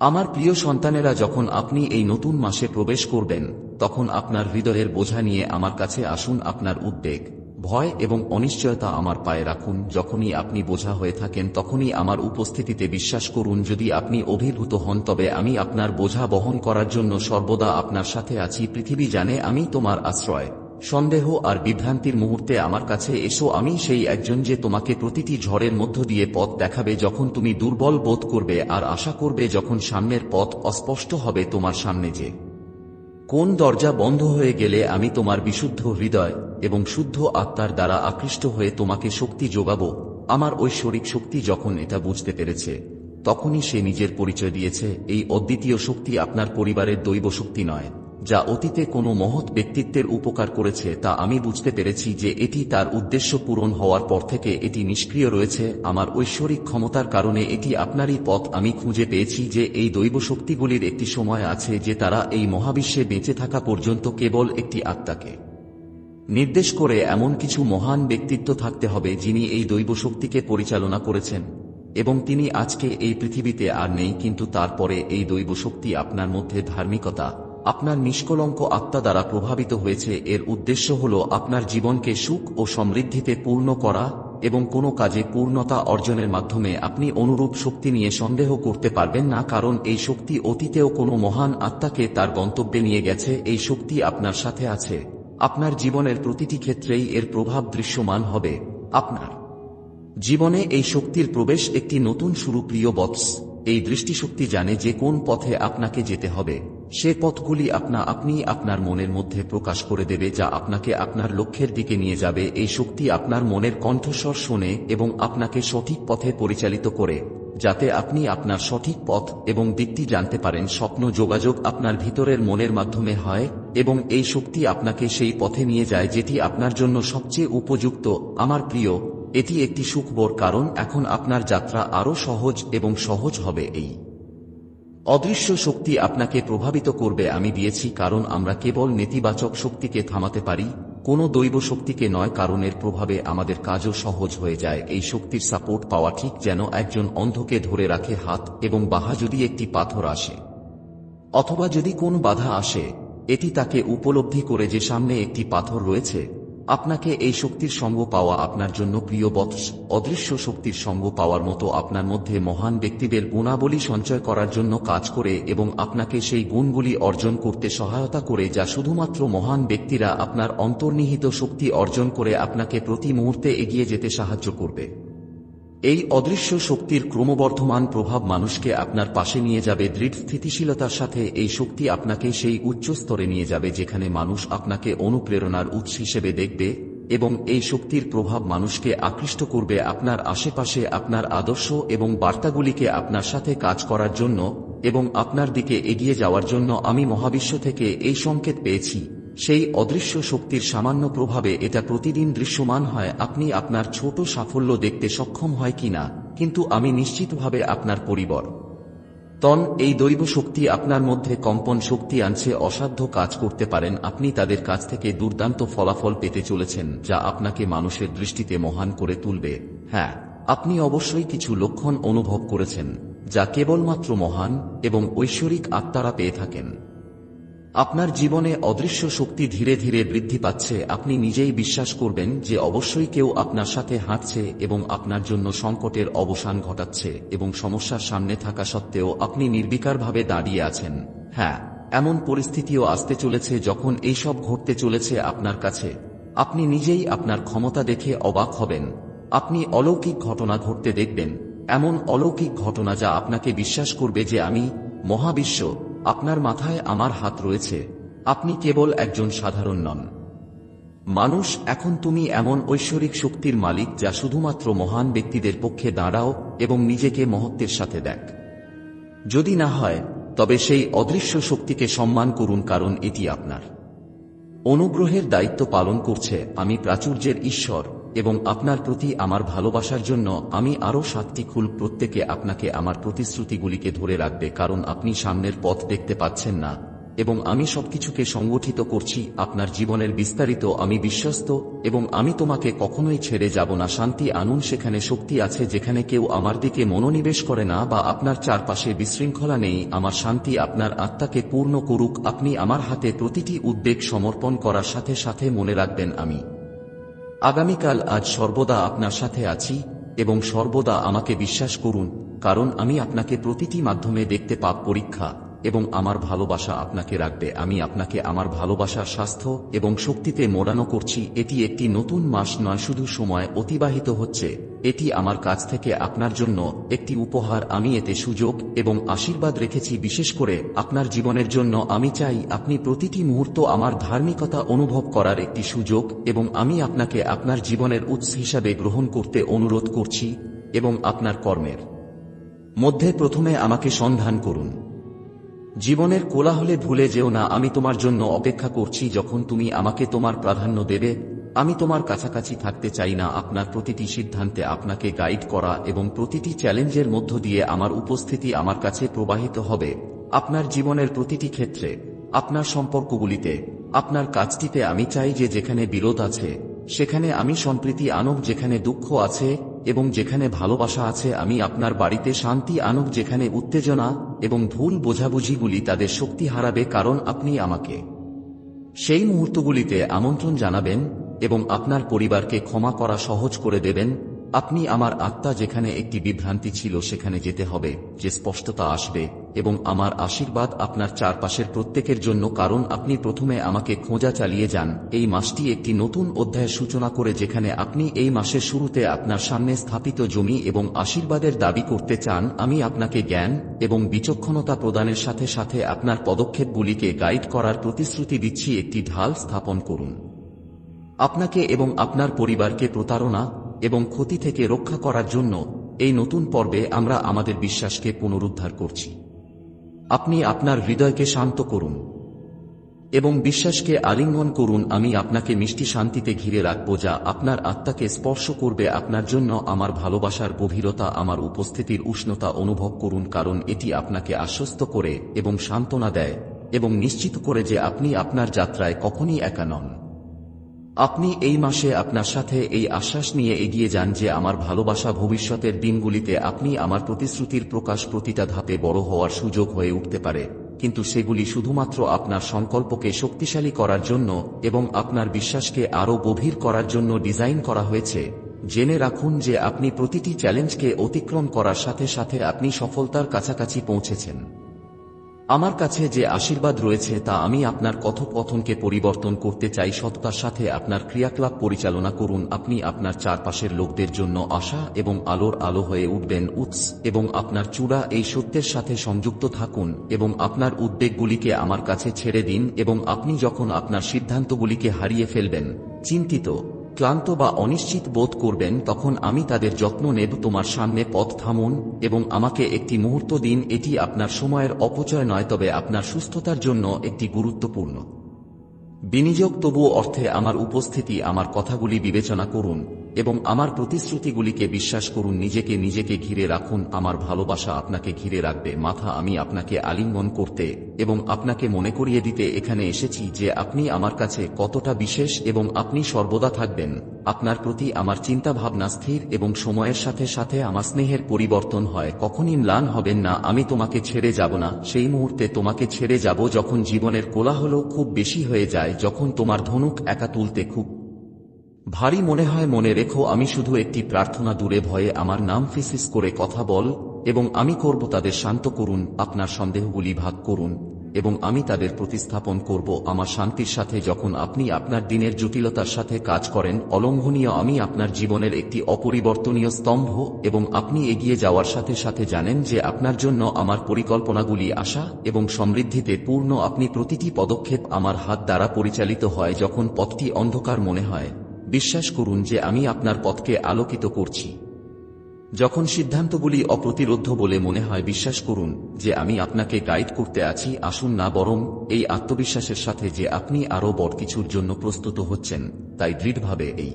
আমার প্রিয় সন্তানেরা, যখন আপনি এই নতুন মাসে প্রবেশ করবেন, তখন আপনার হৃদয়ের বোঝা নিয়ে আমার কাছে আসুন আপনার উদ্বেগ, ভয় এবং অনিশ্চয়তা আমার পায়ে রাখুন। যখনই আপনি বোঝা হয়ে থাকেন, তখনই আমার উপস্থিতিতে বিশ্বাস করুন, যদি আপনি অভিভূত হন, তবে আমি আপনার বোঝা বহন করার জন্য সর্বদা আপনার সাথে আছি। পৃথিবী জানে আমি তোমার আশ্রয়। সন্দেহ আর বিভ্রান্তির মুহূর্তে আমার কাছে এসো, আমি সেই একজন যে তোমাকে প্রতিটি ঝড়ের মধ্য দিয়ে পথ দেখাবে যখন তুমি দুর্বল বোধ করবে আর আশা করবে যখন সামনের পথ অস্পষ্ট হবে তোমার সামনে যে। কোন দরজা বন্ধ হয়ে গেলে আমি তোমার বিশুদ্ধ হৃদয় এবং শুদ্ধ আত্মার দ্বারা আকৃষ্ট হয়ে তোমাকে শক্তি যোগাব? আমার ঐশ্বরিক শক্তি যখন এটা বুঝতে পেরেছে, তখনই সে নিজের পরিচয় দিয়েছে, এই অদ্বিতীয় শক্তি আপনার পরিবারের দৈব শক্তি নয়। যা অতীতে কোনো মহৎ ব্যক্তিত্বের উপকার করেছে তা আমি বুঝতে পেরেছি যে এটি তার উদ্দেশ্য পূরণ হওয়ার পর থেকে এটি নিষ্ক্রিয় রয়েছে। আমার ঐশ্বরিক ক্ষমতার কারণে এটি আপনারই পথ। আমি খুঁজে পেয়েছি যে এই দৈব শক্তিগুলির একটি সময় আছে যে তারা এই মহাবিশ্বে বেঁচে থাকা পর্যন্ত কেবল একটি আত্মাকে। নির্দেশ করে এমন কিছু মহান ব্যক্তিত্ব থাকতে হবে যিনি এই দৈব শক্তিকে পরিচালনা করেছেন। এবং তিনি আজকে এই পৃথিবীতে আর নেই, কিন্তু তারপরে এই দৈব শক্তি আপনার মধ্যে ধার্মিকতা আপনার নিষ্কলঙ্ক আত্মা দ্বারা প্রভাবিত হয়েছে। এর উদ্দেশ্য হল আপনার জীবনকে সুখ ও সমৃদ্ধিতে পূর্ণ করা এবং কোনো কাজে পূর্ণতা অর্জনের মাধ্যমে আপনি অনুরূপ শক্তি নিয়ে সন্দেহ করতে পারবেন না, কারণ এই শক্তি অতীতেও কোনো মহান আত্মাকে তার গন্তব্যে নিয়ে গেছে। এই শক্তি আপনার সাথে আছে। আপনার জীবনের প্রতিটি ক্ষেত্রেই এর প্রভাব দৃশ্যমান হবে। আপনার জীবনে এই শক্তির প্রবেশ একটি নতুন শুরু প্রিয় বৎস। এই দৃষ্টিশক্তি জানে যে কোন পথে আপনাকে যেতে হবে। সে পথগুলি আপনা আপনি আপনার মনের মধ্যে প্রকাশ করে দেবে যা আপনাকে আপনার লক্ষ্যের দিকে নিয়ে যাবে। এই শক্তি আপনার মনের কণ্ঠস্বর শোনে এবং আপনাকে সঠিক পথে পরিচালিত করে, যাতে আপনি আপনার সঠিক পথ এবং দিকটি জানতে পারেন। স্বপ্ন যোগাযোগ আপনার ভিতরের মনের মাধ্যমে হয় এবং এই শক্তি আপনাকে সেই পথে নিয়ে যায় যেটি আপনার জন্য সবচেয়ে উপযুক্ত। আমার প্রিয়, এটি একটি সুখবর, কারণ এখন আপনার যাত্রা আরও সহজ এবং সহজ হবে। এই অদৃশ্য শক্তি আপনাকে প্রভাবিত করবে, আমি দিয়েছি কারণ আমরা কেবল নেতিবাচক শক্তিকে থামাতে পারি, কোনো দৈব শক্তিকে নয়, কারণের প্রভাবে আমাদের কাজও সহজ হয়ে যায়। এই শক্তির সাপোর্ট পাওয়া ঠিক যেন একজন অন্ধকে ধরে রাখে হাত এবং বাহা যদি একটি পাথর আসে, অথবা যদি কোন বাধা আসে, এটি তাকে উপলব্ধি করে যে সামনে একটি পাথর রয়েছে আপনাকে এই শক্তির সঙ্গ পাওয়া আপনার জন্য প্রিয় বৎস। অদৃশ্য শক্তির সঙ্গ পাওয়ার মতো আপনার মধ্যে মহান ব্যক্তিদের গুণাবলী সঞ্চয় করার জন্য কাজ করে এবং আপনাকে সেই গুণগুলি অর্জন করতে সহায়তা করে যা শুধুমাত্র মহান ব্যক্তিরা আপনার অন্তর্নিহিত শক্তি অর্জন করে আপনাকে প্রতি মুহূর্তে এগিয়ে যেতে সাহায্য করবে। এই অদৃশ্য শক্তির ক্রমবর্ধমান প্রভাব মানুষকে আপনার পাশে নিয়ে যাবে দৃঢ় স্থিতিশীলতার সাথে, এই শক্তি আপনাকে সেই উচ্চ স্তরে নিয়ে যাবে যেখানে মানুষ আপনাকে অনুপ্রেরণার উৎস হিসেবে দেখবে এবং এই শক্তির প্রভাব মানুষকে আকৃষ্ট করবে আপনার আশেপাশে, আপনার আদর্শ এবং বার্তাগুলিকে আপনার সাথে কাজ করার জন্য এবং আপনার দিকে এগিয়ে যাওয়ার জন্য আমি মহাবিশ্ব থেকে এই সংকেত পেয়েছি। সেই অদৃশ্য শক্তির সামান্য প্রভাবে এটা প্রতিদিন দৃশ্যমান হয়, আপনি আপনার ছোট সাফল্য দেখতে সক্ষম হয় কিনা, কিন্তু আমি নিশ্চিতভাবে আপনার পরিবর। তন, এই দৈব শক্তি আপনার মধ্যে কম্পন শক্তি আনছে, অসাধ্য কাজ করতে পারেন, আপনি তাদের কাছ থেকে দুর্দান্ত ফলাফল পেতে চলেছেন, যা আপনাকে মানুষের দৃষ্টিতে মহান করে তুলবে। হ্যাঁ আপনি অবশ্যই কিছু লক্ষণ অনুভব করেছেন, যা কেবলমাত্র মহান এবং ঐশ্বরিক আত্মারা পেয়ে থাকেন। আপনার জীবনে অদৃশ্য শক্তি ধীরে ধীরে বৃদ্ধি পাচ্ছে। আপনি নিজেই বিশ্বাস করবেন যে অবশ্যই কেউ আপনার সাথে হাঁটছে এবং আপনার জন্য সংকটের অবসান ঘটাচ্ছে এবং সমস্যার সামনে থাকা সত্ত্বেও আপনি নির্বিকারভাবে দাঁড়িয়ে আছেন। হ্যাঁ এমন পরিস্থিতিও আসতে চলেছে যখন এইসব ঘটতে চলেছে আপনার কাছে। আপনি নিজেই আপনার ক্ষমতা দেখে অবাক হবেন। আপনি অলৌকিক ঘটনা ঘটতে দেখবেন। এমন অলৌকিক ঘটনা যা আপনাকে বিশ্বাস করবে যে আমি মহাবিশ্ব। আপনার মাথায় আমার হাত রয়েছে, আপনি কেবল একজন সাধারণ নন। মানুষ, এখন তুমি এমন ঐশ্বরিক শক্তির মালিক যা শুধুমাত্র মহান ব্যক্তিদের পক্ষে দাঁড়াও এবং নিজেকে মহত্বের সাথে দেখ। যদি না হয়, তবে সেই অদৃশ্য শক্তিকে সম্মান করুন কারণ এটি আপনার। অনুগ্রহের দায়িত্ব পালন করছে আমি প্রাচুর্যের ঈশ্বর। এবং আপনার প্রতি আমার ভালোবাসার জন্য আমি আরও সাতটি খুল প্রত্যেকে আপনাকে আমার প্রতিশ্রুতিগুলিকে ধরে রাখবে কারণ আপনি সামনের পথ দেখতে পাচ্ছেন না। এবং আমি সবকিছুকে সংগঠিত করছি, আপনার জীবনের বিস্তারিত আমি বিশ্বস্ত, এবং আমি তোমাকে কখনোই ছেড়ে যাব না। শান্তি আনুন, সেখানে শক্তি আছে যেখানে কেউ আমার দিকে মনোনিবেশ করে না বা আপনার চারপাশে বিশৃঙ্খলা নেই। আমার শান্তি আপনার আত্মাকে পূর্ণ করুক। আপনি আমার হাতে প্রতিটি উদ্বেগ সমর্পণ করার সাথে সাথে মনে রাখবেন আমি। আগামীকাল আজ সর্বদা আপনার সাথে আছি এবং সর্বদা আমাকে বিশ্বাস করুন, কারণ আমি আপনাকে প্রতিটি মাধ্যমে দেখতে পাপ পরীক্ষা। এবং আমার ভালোবাসা আপনাকে রাখবে। আমি আপনাকে আমার ভালোবাসার স্বাস্থ্য এবং শক্তিতে মোড়ানো করছি। এটি একটি নতুন মাস নয়, শুধু সময় অতিবাহিত হচ্ছে। এটি আমার কাছ থেকে আপনার জন্য একটি উপহার। আমি এতে সুযোগ এবং আশীর্বাদ রেখেছি। বিশেষ করে আপনার জীবনের জন্য আমি চাই আপনি প্রতিটি মুহূর্ত আমার ধার্মিকতা অনুভব করার একটি সুযোগ এবং আমি আপনাকে আপনার জীবনের উৎস হিসাবে গ্রহণ করতে অনুরোধ করছি এবং আপনার কর্মের মধ্যে প্রথমে আমাকে সন্ধান করুন। জীবনের কোলাহলে ভুলে যেও না, আমি তোমার জন্য অপেক্ষা করছি যখন তুমি আমাকে তোমার প্রাধান্য দেবে। আমি তোমার কাছাকাছি থাকতে চাই না, আপনার প্রতিটি সিদ্ধান্তে আপনাকে গাইড করা এবং প্রতিটি চ্যালেঞ্জের মধ্য দিয়ে আমার উপস্থিতি আমার কাছে প্রবাহিত হবে। আপনার জীবনের প্রতিটি ক্ষেত্রে, আপনার সম্পর্কগুলিতে, আপনার কাজটিতে আমি চাই যে যেখানে বিরোধ আছে, সেখানে আমি সম্প্রীতি আনব যেখানে দুঃখ আছে এবং যেখানে ভালোবাসা আছে, আমি আপনার বাড়িতে শান্তি আনুক, যেখানে উত্তেজনা এবং ভুল বোঝাবুঝিগুলি তাদের শক্তি হারাবে, কারণ আপনি আমাকে সেই মুহূর্তগুলিতে আমন্ত্রণ জানাবেন এবং আপনার পরিবারকে ক্ষমা করা সহজ করে দেবেন। আপনি আমার আত্মা যেখানে একটি বিভ্রান্তি ছিল, সেখানে যেতে হবে, যে স্পষ্টতা আসবে। এবং আমার আশীর্বাদ আপনার চারপাশের প্রত্যেকের জন্য, কারণ আপনি প্রথমে আমাকে খোঁজা চালিয়ে যান। এই মাসটি একটি নতুন অধ্যায়ের সূচনা করে, যেখানে আপনি এই মাসের শুরুতে আপনার সামনে স্থাপিত জমি এবং আশীর্বাদের দাবি করতে চান। আমি আপনাকে জ্ঞান এবং বিচক্ষণতা প্রদানের সাথে সাথে আপনার পদক্ষেপগুলিকে গাইড করার প্রতিশ্রুতি দিচ্ছি। একটি ঢাল স্থাপন করুন। আপনাকে এবং আপনার পরিবারকে প্রতারণা এবং ক্ষতি থেকে রক্ষা করার জন্য এই নতুন পর্বে আমরা আমাদের বিশ্বাসকে পুনরুদ্ধার করছি। আপনি আপনার হৃদয়কে শান্ত করুন। এবং বিশ্বাসকে আলিঙ্গন করুন, আমি আপনাকে মিষ্টি শান্তিতে ঘিরে রাখব যা আপনার আত্মাকে স্পর্শ করবে। আপনার জন্য আমার ভালোবাসার গভীরতা, আমার উপস্থিতির উষ্ণতা অনুভব করুন, কারণ এটি আপনাকে আশ্বস্ত করে এবং সান্ত্বনা দেয় এবং নিশ্চিত করে যে আপনি আপনার যাত্রায় কখনই একা নন। আপনি এই মাসে আপনার সাথে এই আশ্বাস নিয়ে এগিয়ে যান যে আমার ভালোবাসা ভবিষ্যতের দিনগুলিতে আপনি আমার প্রতিশ্রুতির প্রকাশ প্রতিটা ধাপে বড় হওয়ার সুযোগ হয়ে উঠতে পারে। কিন্তু সেগুলি শুধুমাত্র আপনার সংকল্পকে শক্তিশালী করার জন্য এবং আপনার বিশ্বাসকে আরও গভীর করার জন্য ডিজাইন করা হয়েছে। জেনে রাখুন যে আপনি প্রতিটি চ্যালেঞ্জকে অতিক্রম করার সাথে সাথে আপনি সফলতার কাছাকাছি পৌঁছেছেন। আমার কাছে যে আশীর্বাদ রয়েছে তা আমি আপনার কথোপকথনকে পরিবর্তন করতে চাই সততার সাথে আপনার ক্রিয়াকলাপ পরিচালনা করুন। আপনি আপনার চারপাশের লোকদের জন্য আশা এবং আলোর আলো হয়ে উঠবেন। উৎস এবং আপনার চূড়া এই সত্যের সাথে সংযুক্ত থাকুন এবং আপনার উদ্বেগগুলিকে আমার কাছে ছেড়ে দিন এবং আপনি যখন আপনার সিদ্ধান্তগুলিকে হারিয়ে ফেলবেন, চিন্তিত ক্লান্ত বা অনিশ্চিত বোধ করবেন তখন আমি তাদের যত্ন নেব তোমার সামনে পথ থামুন এবং আমাকে একটি মুহূর্ত দিন, এটি আপনার সময়ের অপচয় নয় তবে আপনার সুস্থতার জন্য একটি গুরুত্বপূর্ণ। বিনিয়োগ তবু অর্থে আমার উপস্থিতি, আমার কথাগুলি বিবেচনা করুন। এবং আমার প্রতিশ্রুতিগুলিকে বিশ্বাস করুন, নিজেকে নিজেকে ঘিরে রাখুন, আমার ভালোবাসা আপনাকে ঘিরে রাখবে, মাথা আমি আপনাকে আলিঙ্গন করতে এবং আপনাকে মনে করিয়ে দিতে এখানে এসেছি যে আপনি আমার কাছে কতটা বিশেষ এবং আপনি সর্বদা থাকবেন। আপনার প্রতি আমার চিন্তা ভাবনা স্থির এবং সময়ের সাথে সাথে আমার স্নেহের পরিবর্তন হয়। কখনই ম্লান হবেন না, আমি তোমাকে ছেড়ে যাব না। সেই মুহূর্তে তোমাকে ছেড়ে যাব যখন জীবনের কোলাহল খুব বেশি হয়ে যায়, যখন তোমার ধনুক একা তুলতে খুব ভারী মনে হয়, মনে রেখো, আমি শুধু একটি প্রার্থনা দূরে ভয়ে আমার নাম ফিসিস করে কথা বল, এবং আমি করব তাদের শান্ত করুন, আপনার সন্দেহগুলি ভাগ করুন, এবং আমি তাদের প্রতিস্থাপন করব আমার শান্তির সাথে যখন আপনি আপনার দিনের জটিলতার সাথে কাজ করেন, অলঙ্ঘনীয় আমি আপনার জীবনের একটি অপরিবর্তনীয় স্তম্ভ, এবং আপনি এগিয়ে যাওয়ার সাথে সাথে জানেন যে আপনার জন্য আমার পরিকল্পনাগুলি আশা এবং সমৃদ্ধিতে পূর্ণ। আপনি প্রতিটি পদক্ষেপ আমার হাত দ্বারা পরিচালিত হয় যখন পথটি অন্ধকার মনে হয়। বিশ্বাস করুন যে আমি আপনার পথকে আলোকিত করছি। যখন সিদ্ধান্তগুলি অপ্রতিরোধ বলে মনে হয়, বিশ্বাস করুন যে আমি আপনাকে গাইড করতে আছি, আসুন না বরং এই আত্মবিশ্বাসের সাথে যে আপনি আরও বড় কিছুর জন্য প্রস্তুত হচ্ছেন, তাই দৃঢ়ভাবে এই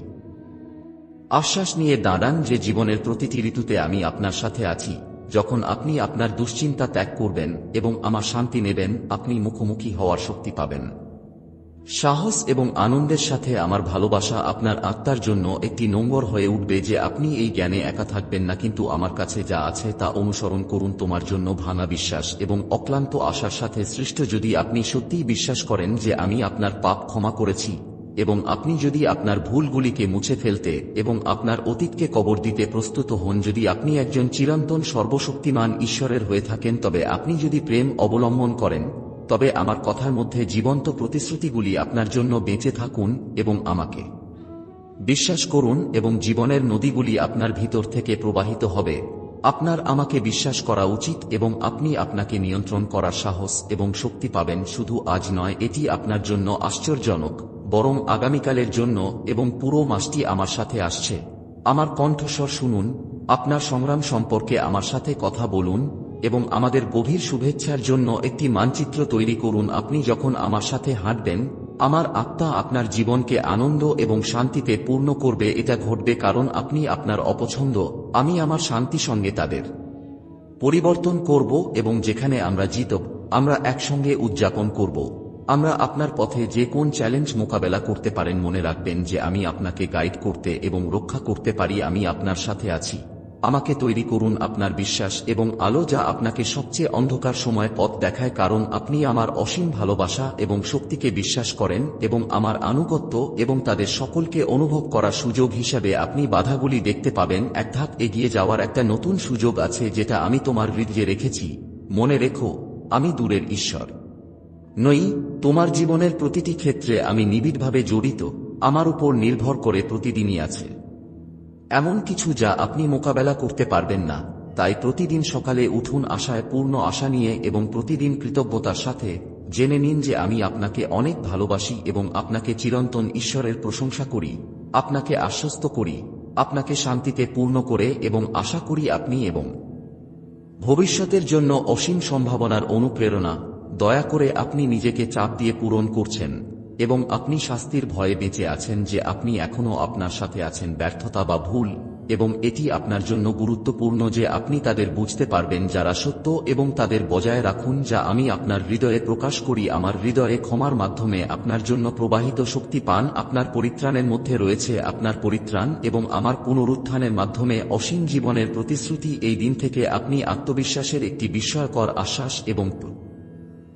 আশ্বাস নিয়ে দাঁড়ান যে জীবনের প্রতিটি ঋতুতে আমি আপনার সাথে আছি। যখন আপনি আপনার দুশ্চিন্তা ত্যাগ করবেন এবং আমার শান্তি নেবেন, আপনি মুখোমুখি হওয়ার শক্তি পাবেন। সাহস এবং আনন্দের সাথে আমার ভালোবাসা আপনার আত্মার জন্য একটি নোংর হয়ে উঠবে যে আপনি এই জ্ঞানে একা থাকবেন না, কিন্তু আমার কাছে যা আছে তা অনুসরণ করুন তোমার জন্য ভাঙা বিশ্বাস এবং অক্লান্ত আশার সাথে সৃষ্ট যদি আপনি সত্যিই বিশ্বাস করেন যে আমি আপনার পাপ ক্ষমা করেছি এবং আপনি যদি আপনার ভুলগুলিকে মুছে ফেলতে এবং আপনার অতীতকে কবর দিতে প্রস্তুত হন, যদি আপনি একজন চিরন্তন সর্বশক্তিমান ঈশ্বরের হয়ে থাকেন, তবে আপনি যদি প্রেম অবলম্বন করেন তবে আমার কথার মধ্যে জীবন্ত প্রতিশ্রুতিগুলি আপনার জন্য বেঁচে থাকুন এবং আমাকে বিশ্বাস করুন এবং জীবনের নদীগুলি আপনার ভিতর থেকে প্রবাহিত হবে। আপনার আমাকে বিশ্বাস করা উচিত এবং আপনি আপনাকে নিয়ন্ত্রণ করার সাহস এবং শক্তি পাবেন। শুধু আজ নয়, এটি আপনার জন্য আশ্চর্যজনক, বরং আগামীকালের জন্য এবং পুরো মাসটি আমার সাথে আসছে। আমার কণ্ঠস্বর শুনুন, আপনার সংগ্রাম সম্পর্কে আমার সাথে কথা বলুন এবং আমাদের গভীর শুভেচ্ছার জন্য একটি মানচিত্র তৈরি করুন। আপনি যখন আমার সাথে হাঁটবেন, আমার আত্মা আপনার জীবনকে আনন্দ এবং শান্তিতে পূর্ণ করবে। এটা ঘটবে কারণ আপনি আপনার অপছন্দ, আমি আমার শান্তি সঙ্গে তাদের পরিবর্তন করব এবং যেখানে আমরা জিতব, আমরা একসঙ্গে উদযাপন করব। আমরা আপনার পথে যে কোন চ্যালেঞ্জ মোকাবেলা করতে পারেন মনে রাখবেন যে আমি আপনাকে গাইড করতে এবং রক্ষা করতে পারি, আমি আপনার সাথে আছি। আমাকে তৈরি করুন আপনার বিশ্বাস এবং আলো যা আপনাকে সবচেয়ে অন্ধকার সময় পথ দেখায় কারণ আপনি আমার অসীম ভালোবাসা এবং শক্তিকে বিশ্বাস করেন এবং আমার আনুগত্য এবং তাদের সকলকে অনুভব করার সুযোগ হিসাবে আপনি বাধাগুলি দেখতে পাবেন। এক ধাপ এগিয়ে যাওয়ার একটা নতুন সুযোগ আছে যেটা আমি তোমার হৃদয়ে রেখেছি। মনে রেখো, আমি দূরের ঈশ্বর। নই, তোমার জীবনের প্রতিটি ক্ষেত্রে আমি নিবিড়ভাবে জড়িত। আমার উপর নির্ভর করে প্রতিদিনই আছে। এমন কিছু যা আপনি মোকাবেলা করতে পারবেন না, তাই প্রতিদিন সকালে উঠুন আশায় পূর্ণ আশা নিয়ে এবং প্রতিদিন কৃতজ্ঞতার সাথে জেনে নিন যে আমি আপনাকে অনেক ভালোবাসি এবং আপনাকে চিরন্তন ঈশ্বরের প্রশংসা করি, আপনাকে আশ্বস্ত করি, আপনাকে শান্তিতে পূর্ণ করে এবং আশা করি আপনি এবং ভবিষ্যতের জন্য অসীম সম্ভাবনার অনুপ্রেরণা, দয়া করে আপনি নিজেকে চাপ দিয়ে পূরণ করছেন। এবং আপনি শাস্তির ভয়ে বেঁচে আছেন যে আপনি এখনও আপনার সাথে আছেন ব্যর্থতা বা ভুল, এবং এটি আপনার জন্য গুরুত্বপূর্ণ যে আপনি তাদের বুঝতে পারবেন যারা সত্য এবং তাদের বজায় রাখুন যা আমি আপনার হৃদয়ে প্রকাশ করি। আমার হৃদয়ে ক্ষমার মাধ্যমে আপনার জন্য প্রবাহিত শক্তি পান। আপনার পরিত্রাণের মধ্যে রয়েছে আপনার পরিত্রাণ এবং আমার পুনরুত্থানের মাধ্যমে অসীম জীবনের প্রতিশ্রুতি। এই দিন থেকে আপনি আত্মবিশ্বাসের একটি বিস্ময়কর আশ্বাস এবং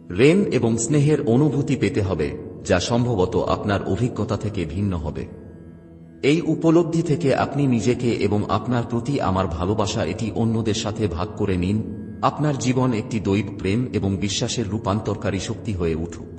রেন এবং স্নেহের অনুভূতি পেতে হবে। যা সম্ভবত আপনার অভিজ্ঞতা থেকে ভিন্ন হবে। এই উপলব্ধি থেকে আপনি নিজেকে এবং আপনার প্রতি আমার ভালোবাসা এটি অন্যদের সাথে ভাগ করে নিন। আপনার জীবন একটি দৈব প্রেম এবং বিশ্বাসের রূপান্তরকারী শক্তি হয়ে উঠুক।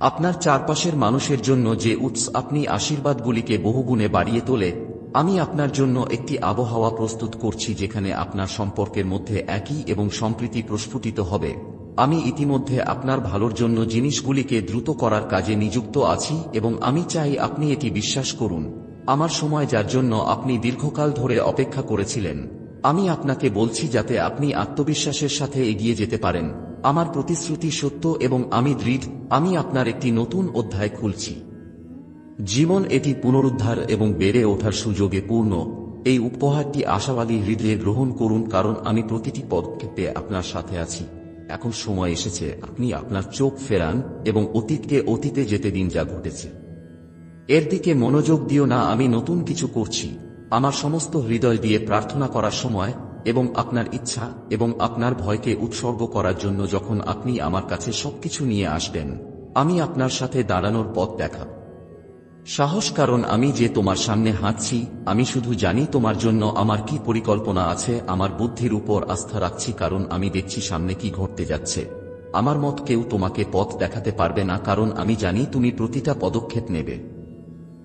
আপনার চারপাশের মানুষের জন্য যে উৎস আপনি আশীর্বাদগুলিকে বহুগুণে বাড়িয়ে তোলে, আমি আপনার জন্য একটি আবহাওয়া প্রস্তুত করছি যেখানে আপনার সম্পর্কের মধ্যে একই এবং সম্প্রীতি প্রস্ফুটিত হবে। আমি ইতিমধ্যে আপনার ভালোর জন্য জিনিসগুলিকে দ্রুত করার কাজে নিযুক্ত আছি এবং আমি চাই আপনি এটি বিশ্বাস করুন। আমার সময় যার জন্য আপনি দীর্ঘকাল ধরে অপেক্ষা করেছিলেন। আমি আপনাকে বলছি যাতে আপনি আত্মবিশ্বাসের সাথে এগিয়ে যেতে পারেন। আমার প্রতিশ্রুতি সত্য এবং আমি দৃঢ়। আমি আপনার একটি নতুন অধ্যায় খুলছি। জীবন এটি পুনরুদ্ধার এবং বেড়ে ওঠার সুযোগে পূর্ণ। এই উপহারটি আশাবাদী হৃদয়ে গ্রহণ করুন কারণ আমি প্রতিটি পদক্ষেপে আপনার সাথে আছি। এখন সময় এসেছে, আপনি আপনার চোখ ফেরান এবং অতীতকে অতীতে যেতে দিন যা ঘটেছে। এর দিকে মনোযোগ দিও না, আমি নতুন কিছু করছি। আমার সমস্ত হৃদয় দিয়ে প্রার্থনা করার সময় এবং আপনার ইচ্ছা এবং আপনার ভয়কে উৎসর্গ করার জন্য যখন আপনি আমার কাছে সবকিছু নিয়ে আসবেন, আমি আপনার সাথে দাঁড়ানোর পথ দেখাব। সাহস কারণ আমি যে তোমার সামনে হাঁটছি, আমি শুধু জানি তোমার জন্য আমার কি পরিকল্পনা আছে, আমার বুদ্ধির উপর আস্থা রাখছি কারণ আমি দেখছি সামনে কি ঘটতে যাচ্ছে। আমার মত কেউ তোমাকে পথ দেখাতে পারবে না কারণ আমি জানি তুমি প্রতিটা পদক্ষেপ নেবে।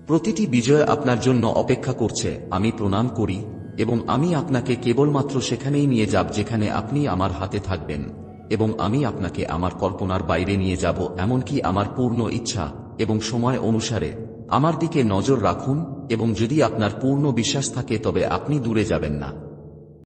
প্রতিটি বিজয় আপনার জন্য অপেক্ষা করছে, আমি প্রণাম করি, এবং আমি আপনাকে কেবলমাত্র সেখানেই নিয়ে যাব যেখানে আপনি আমার হাতে থাকবেন, এবং আমি আপনাকে আমার কল্পনার বাইরে নিয়ে যাব, এমনকি আমার পূর্ণ ইচ্ছা এবং সময় অনুসারে। আমার দিকে নজর রাখুন এবং যদি আপনার পূর্ণ বিশ্বাস থাকে তবে আপনি দূরে যাবেন না।